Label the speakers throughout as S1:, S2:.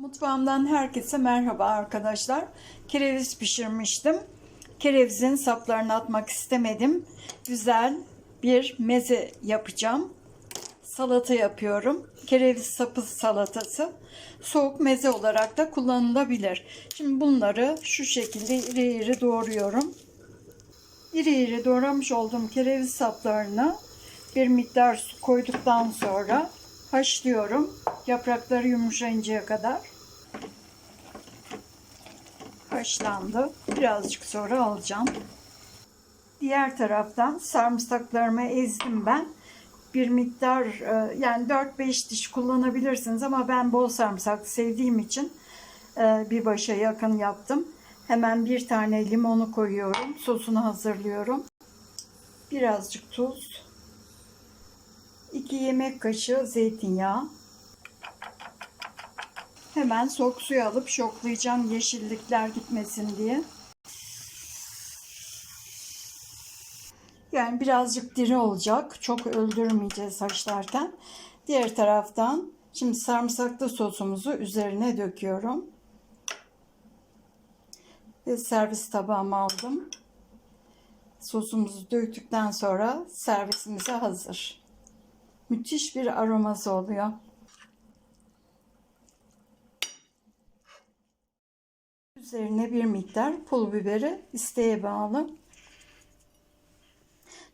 S1: Mutfağımdan herkese merhaba arkadaşlar. Kereviz pişirmiştim. Kerevizin saplarını atmak istemedim. Güzel bir meze yapacağım. Salata yapıyorum. Kereviz sapı salatası. Soğuk meze olarak da kullanılabilir. Şimdi bunları şu şekilde iri iri doğruyorum. İri iri doğramış olduğum kereviz saplarını bir miktar su koyduktan sonra haşlıyorum. Yaprakları yumuşayıncaya kadar. Haşlandı. Birazcık sonra alacağım. Diğer taraftan sarımsaklarımı ezdim ben. Bir miktar e, yani 4-5 diş kullanabilirsiniz ama ben bol sarımsak sevdiğim için e, bir başa yakın yaptım. Hemen bir tane limonu koyuyorum. Sosunu hazırlıyorum. Birazcık tuz. 2 yemek kaşığı zeytinyağı. Hemen soğuk suya alıp şoklayacağım yeşillikler gitmesin diye. Yani birazcık diri olacak. Çok öldürmeyeceğiz haşlarken. Diğer taraftan şimdi sarımsaklı sosumuzu üzerine döküyorum. Ve servis tabağıma aldım. Sosumuzu döktükten sonra servisimize hazır. Müthiş bir aroması oluyor. Üzerine bir miktar pul biberi isteğe bağlı.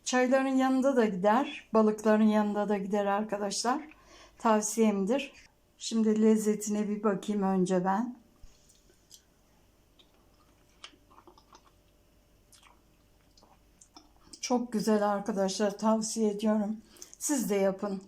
S1: Çayların yanında da gider, balıkların yanında da gider arkadaşlar. Tavsiyemdir. Şimdi lezzetine bir bakayım önce ben. Çok güzel arkadaşlar tavsiye ediyorum. Siz de yapın.